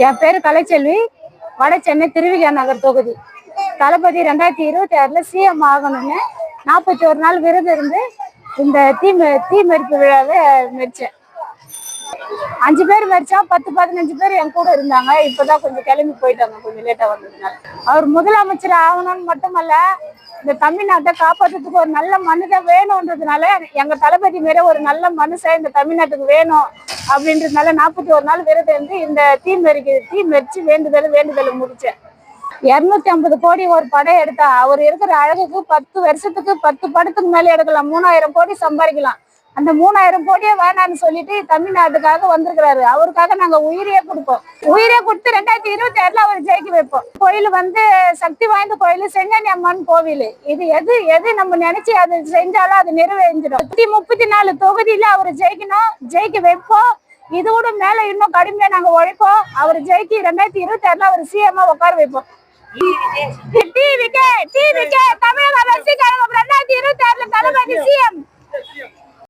என் பேர் கலைச்செல்வி வட சென்னை திருவிகா நகர் தொகுதி தளபதி ரெண்டாயிரத்தி இருபத்தி ஆறுல சிஎம் ஆகணும்னு நாற்பத்தி ஒரு நாள் விருது இருந்து இந்த தீ தீ மெரிப்பு விழாவை மெரிச்சேன் அஞ்சு பேர் மரிச்சா பத்து பதினஞ்சு பேர் என் கூட இருந்தாங்க. இப்பதான் கொஞ்சம் கிளம்பி போயிட்டாங்க. கொஞ்சம் லேட்டா வந்ததுனால. அவர் முதலமைச்சர் ஆகணும்னு மட்டுமல்ல இந்த தமிழ்நாட்டை காப்பாற்றுறதுக்கு ஒரு நல்ல மனிதன் வேணும்ன்றதுனால எங்க தளபதி மேல ஒரு நல்ல மனுஷன் இந்த தமிழ்நாட்டுக்கு வேணும் அப்படின்றதுனால நாற்பத்தி ஒரு நாள் விரதம் இருந்து இந்த தீ மெரிக்கு தீ மெரிச்சு வேண்டுதல் வேண்டுதல் முடிச்சேன். இரநூத்தி ஐம்பது கோடி ஒரு படம் எடுத்தா அவர் இருக்கிற அழகுக்கு பத்து வருஷத்துக்கு பத்து படத்துக்கு மேலே எடுக்கலாம். மூணாயிரம் கோடி சம்பாதிக்கலாம். அந்த மூணாயிரம் கோடியே வேணாம்னு சொல்லிட்டு தமிழ்நாட்டுக்காக வந்திருக்கிறாரு. அவருக்காக நாங்க உயிரையே கொடுப்போம். உயிரே கொடுத்து ரெண்டாயிரத்தி இருபத்தி ஆறுல அவர் ஜெயிக்க வைப்போம். கோயில் வந்து சக்தி வாய்ந்த கோயில் செங்கனி அம்மன் கோவில். இது எது எது நம்ம நினைச்சு அது செஞ்சாலும் அது நிறைவேறிஞ்சிடும் நூத்தி முப்பத்தி நாலு தொகுதியில அவர் ஜெயிக்கணும் ஜெயிக்க வைப்போம். இதோட மேல இன்னும் கடுமையா நாங்க உழைப்போம். அவர் ஜெயிக்கி ரெண்டாயிரத்தி இருபத்தி ஆறுல அவர் சிஎம்மா உட்கார வைப்போம். டிவிக்கே டிவிக்கே தமிழக வெற்றி ரெண்டாயிரத்தி இருபத்தி ஆறுல தளபதி சிஎம்